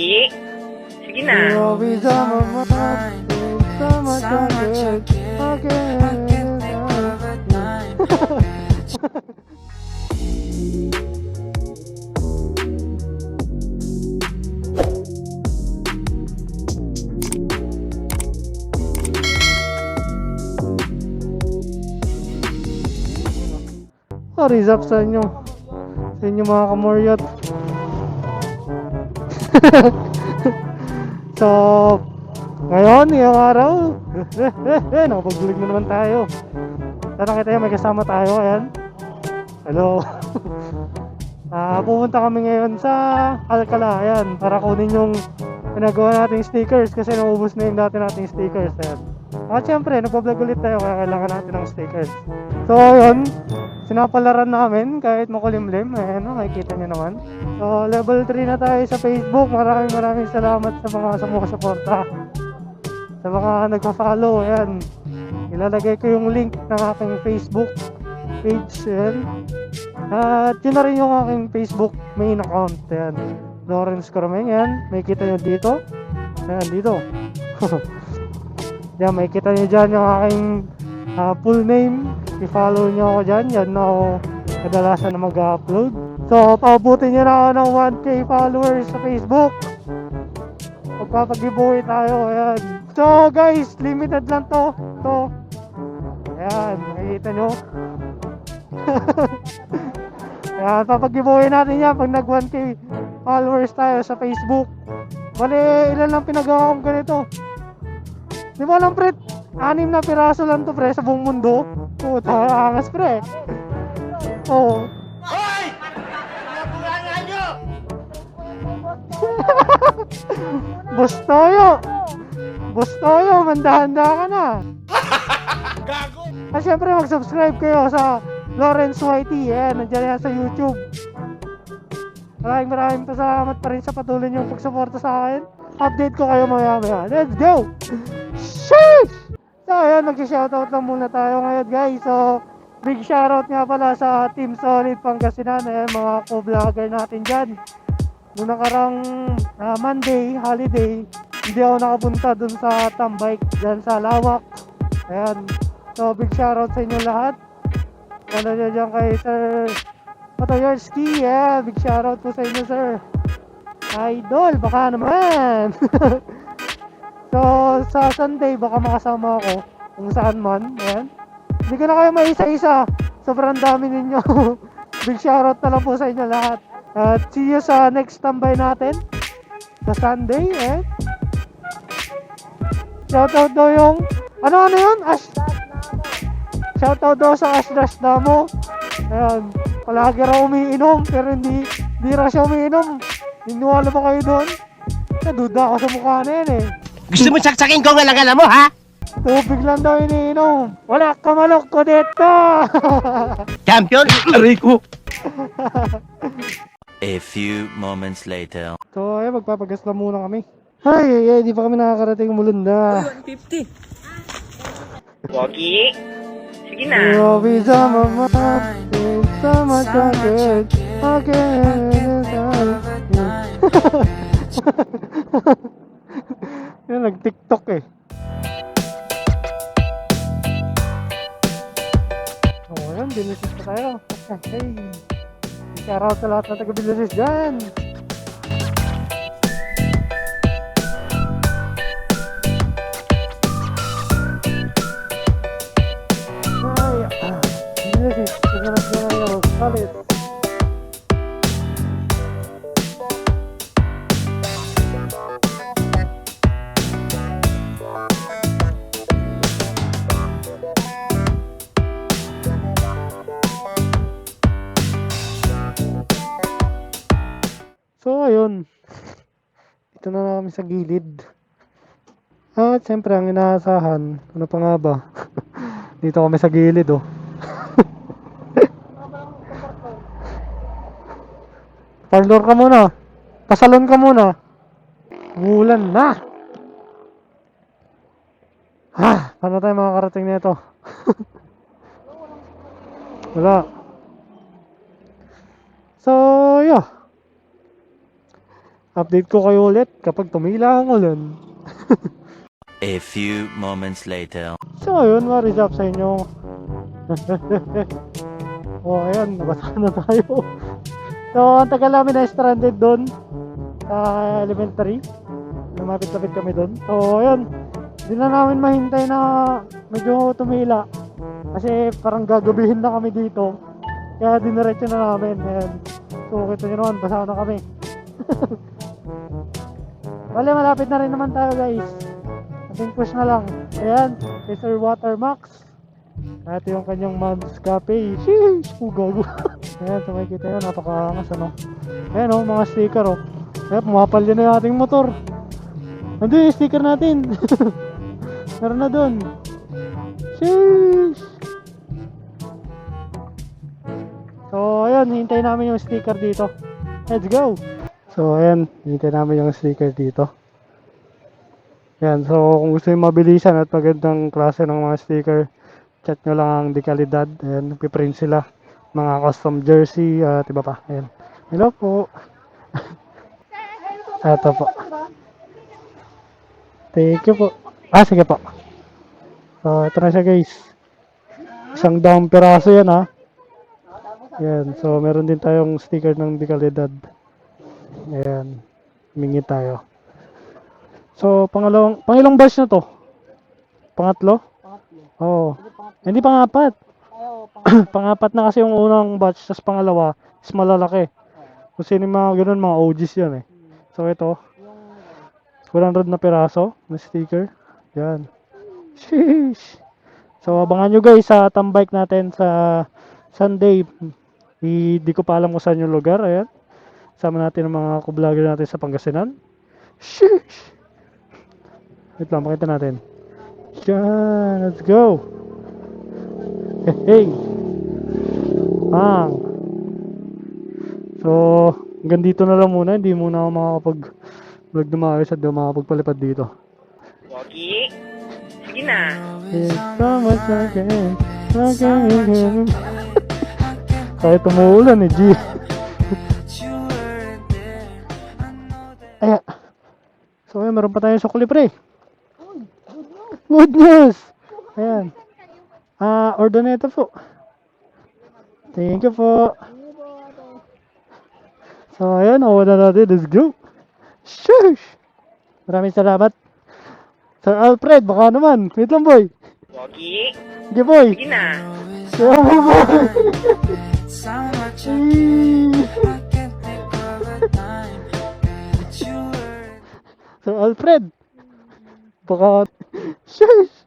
Sige na. You're always on my mind. So much I get again. Oh, rizap sa inyo. Sa inyo mga kamoryot. so, ngayon, ngayong araw, nakapagbulig na naman tayo. Sana kita may kasama tayo, ayan. Hello. Ah, pupunta kami ngayon sa Alcala, ayan, para kunin yung pinagawa nating stickers kasi naubos na yung dati nating stickers, ayan. At syempre, nagpa-vlog ulit tayo kaya kailangan natin ng stickers. So, yun, sinapalaran namin kahit makulimlim, ayan, no, makikita nyo naman. So, level 3 na tayo sa Facebook. Maraming maraming salamat sa mga sumusuporta. Sa mga nagpa-follow, ayan. Ilalagay ko yung link ng aking Facebook page, ayan. At yun na rin yung aking Facebook main account, ayan. Lawrence Coromeng, ayan. May kita nyo dito. Ayan, dito. Yan, may kita nyo dyan yung aking ah, full name. I-follow nyo ako dyan. Yan na ako kadalasan na mag-upload. So, paabutin nyo na ako ng 1k followers sa Facebook. Magpapag-giveaway tayo. Ayan. So, guys, limited lang to. To. Ayan, nakikita nyo. Ayan, papag-giveaway natin yan pag nag 1k followers tayo sa Facebook. Bali, ilan lang pinagawa kong ganito. Di mo alam, pre, anim na piraso lang to, pre, sa buong mundo. Puta, angas, pre. Oo. Boss Toyo! Boss Toyo, mandahanda ka na. Gago! At syempre, mag-subscribe kayo sa Lawrence Whitey. Ayan, nandiyan yan sa YouTube. Maraming maraming pasalamat pa rin sa patuloy niyong pagsuporta sa akin. Update ko kayo maya maya. Let's go! Sheesh! So, ayan, mag-shoutout lang muna tayo ngayon, guys. So, big shoutout nga pala sa Team Solid Pangasinan. Ayan, mga co-vlogger natin dyan. Noong nakarang ah, Monday, holiday, hindi ako nakapunta dun sa Tambike, dyan sa Lawak. Ayan. So, big shoutout sa inyo lahat. Ano nyo dyan kay Sir Patoyorski. Yeah, big shoutout po sa inyo, sir. Idol, baka naman. so, sa Sunday, baka makasama ako kung saan man. Ayan. Hindi ko na kayo maisa-isa. Sobrang dami ninyo. big shoutout na lang po sa inyo lahat. At see you sa next tambay natin. Sa Sunday, eh. Shoutout daw yung... Ano, ano yun? Ash... Shoutout daw sa Ash Dash Damo. Ayan. Palagi raw umiinom, pero hindi, hindi raw siya umiinom. Niniwala ba kayo doon? Naduda ako sa mukha na yan eh. Gusto mo saksakin ko ang alangan mo, ha? Tubig lang daw iniinom. Wala ka manok ko dito! Champion? Aray ko. A few moments later. so, ayun, magpapagas na muna kami. Ay, ay, ay, di pa kami nakakarating mulunda. 150. Pogi. Sige na. Mind. There's so much I get again. Yan, nag-tiktok eh. Oh, yan, binisis pa tayo. Hey, shoutout sa lahat ng taga-binisis dyan. Ito na kami sa gilid. At siyempre, ang inaasahan, ano pa nga ba? Dito kami sa gilid, oh. Parlor ka muna. Pasalon ka muna. Mulan na. Ha, paano tayo makakarating nito? Wala. So, yeah. Update ko kayo ulit kapag tumila ang ulan. A few moments later. So, ayun, what is up sa inyo? oh, ayan, nabasa na tayo. so, ang tagal namin na stranded doon sa elementary. Lumapit-lapit kami doon. So, ayun, hindi na namin mahintay na medyo tumila. Kasi parang gagabihin na kami dito. Kaya diniretso na namin. Ayan. So, kita nyo naman, basa na kami. Bale, malapit na rin naman tayo guys. Ating push na lang. Ayan, kay Sir Watermax. At yung kanyang Moms Cafe. Sheesh! Oh, gago. Ayan, so makikita yun, napakaangas ano. Ayan oh, mga sticker oh. Ayan, pumapal din na yung ating motor. Nandun yung sticker natin. Meron na dun. Sheesh! So, ayan, hintay namin yung sticker dito. Let's go! So, ayan, hintay namin yung sticker dito. Yan, so kung gusto nyo mabilisan at magandang klase ng mga sticker, chat nyo lang ang Decalidad. Ayan, piprint sila. Mga custom jersey at iba pa. Ayan. Hello po. Ito po. Thank you po. Ah, sige po. So, ito na siya guys. Isang daang piraso yan ha. Yan, so meron din tayong sticker ng Decalidad. Ayan. Mingi tayo. So, pangalawang, pangilang batch na to? Pangatlo? Pangatlo. Oo. Hindi pangapat. pangapat na kasi yung unang batch, tapos pangalawa, is malalaki. Kung sino yung mga ganun, mga OGs yan eh. So, ito. 100 na piraso na sticker. Yan. Sheesh. So, abangan nyo guys sa tambike natin sa Sunday. Hindi ko pa alam kung saan yung lugar. Ayan. Sama natin ang mga kublogger natin sa Pangasinan. Sheesh. Wait lang, pakita natin. Yan, let's go. Hey. Bang. So, hanggang dito na lang muna. Hindi muna ako makakapag vlog na maayos at makakapagpalipad dito. Wagi. Sige na. It's so much again. Again. Kahit umuulan eh, G. meron pa tayong sukli, pre. Good news! Ayan. Ah, order na ito po. Thank you po. So, ayan, nakuha na natin. Let's go. Shush! Maraming salamat. Sir Alfred, baka naman. Wait lang, boy. Wagi. Sige, boy. Sige na. Sige, boy. So much Sir Alfred. Baka... Shush!